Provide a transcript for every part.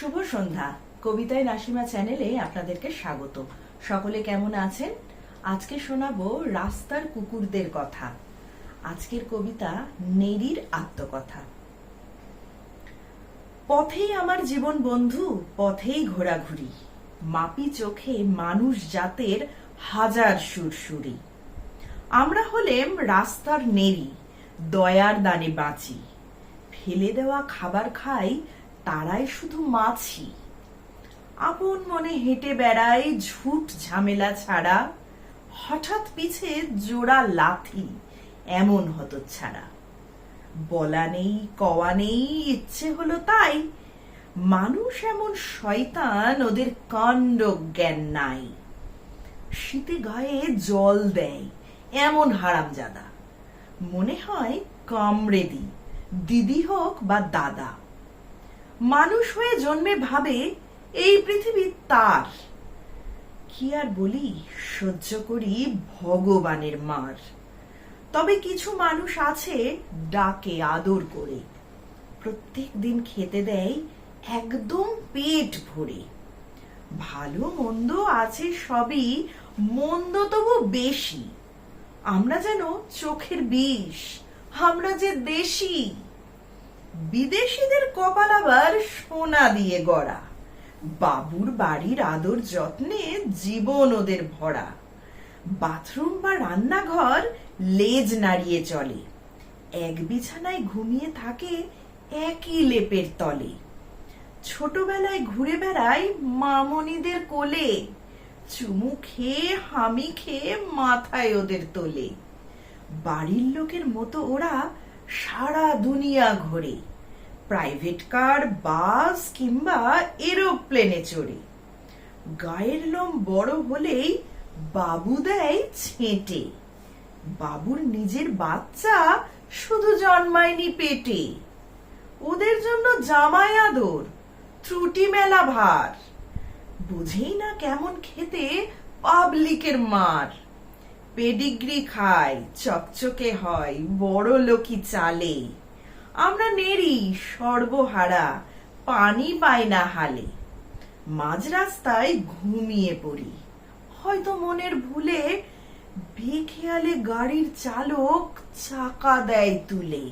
শুভ সন্ধ্যা। কবিতায় নাসিমা চ্যানেলে আপনাদেরকে স্বাগত। সকলে কেমন আছেন? আজকে শোনাবো রাস্তার কুকুরদের কথা। আজকের কবিতা নেরির আত্মকথা। পথেই আমার জীবন বন্ধু, পথেই ঘোরাঘুরি। মাপি চোখে মানুষ জাতের হাজার সুরসুরি। আমরা হলেম রাস্তার নেরি দয়ার দানে বাঁচি। ফেলে দেওয়া খাবার খাই তারাই শুধু মাছি। আপন মনে হেঁটে বেড়ায় ঝুট ঝামেলা ছাড়া, হঠাৎ পিছে জোড়া লাথি, এমন হতো ছাড়া বলা নেই, কওয়া নেই, ইচ্ছে হলো তাই। মানুষ এমন শয়তান, ওদের কাণ্ড জ্ঞান নাই। শীতে গায়ে জল দেয়, এমন হারামজাদা। মনে হয় কামড়ে দি দিদি হোক বা দাদা। মানুষ হয়ে জন্মে ভাবে এই পৃথিবী তার। কি আর বলি, সহ্য করি ভগবানের মার। তবে কিছু মানুষ আছে ডাকে আদর করে। প্রত্যেক দিন খেতে দেয় একদম পেট ভরে। ভালো মন্দ আছে সবই, মন্দ তবু বেশি। আমরা যেন চোখের বিষ, আমরা যে দেশি। বিদেশিদের কপাল আবার সোনা দিয়ে গড়া। বাবুর বাড়ির আদর যত্নে জীবন ওদের ভরা। বাথরুম বা রান্নাঘর লেজ নাড়িয়ে চলে। এক বিছানায় ঘুমিয়ে থাকে একই লেপের তলে। ছোটবেলায় ঘুরে বেড়ায় মামনিদের কোলে। চুমু খেয়ে, হামি খেয়ে মাথায় ওদের তোলে। বাড়ির লোকের মতো ওরা সারা দুনিয়া ঘোরে। প্রাইভেট কার, বাস কিংবা এরোপ্লেনে চড়ে। গায়ের লোম বড় হলেই বাবু দেয় ছেঁটে। বাবুর নিজের বাচ্চা শুধু জন্মায়নি পেটে। ওদের জন্য জামাই আদর, ত্রুটি মেলা ভার বুঝেই না কেমন খেতে পাবলিকের মার। পেডিগ্রি খায় চকচকে হয়, বড় লোকি চালে। আমরা নেরি সর্বহারা, পানি পাই না হালে। মাঝ রাস্তায় ঘুমিয়ে পড়ি। হয়তো মনের ভুলে বেখেয়ালে গাড়ির চালক চাকা দেয় তুলে।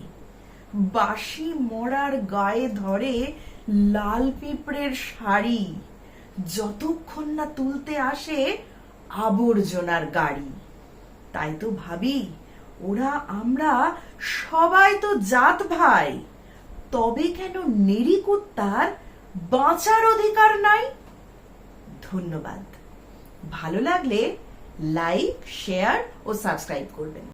বাসি মরার গায়ে ধরে লাল পিঁপড়ের শাড়ি। যতক্ষণ না তুলতে আসে আবর্জনার গাড়ি। তাই তো ভাবি, ওরা আমরা সবাই তো জাত ভাই। তবে কেন নেরিকুত্তার বাঁচার অধিকার নাই? ধন্যবাদ। ভালো লাগলে লাইক শেয়ার ও সাবস্ক্রাইব করবেন।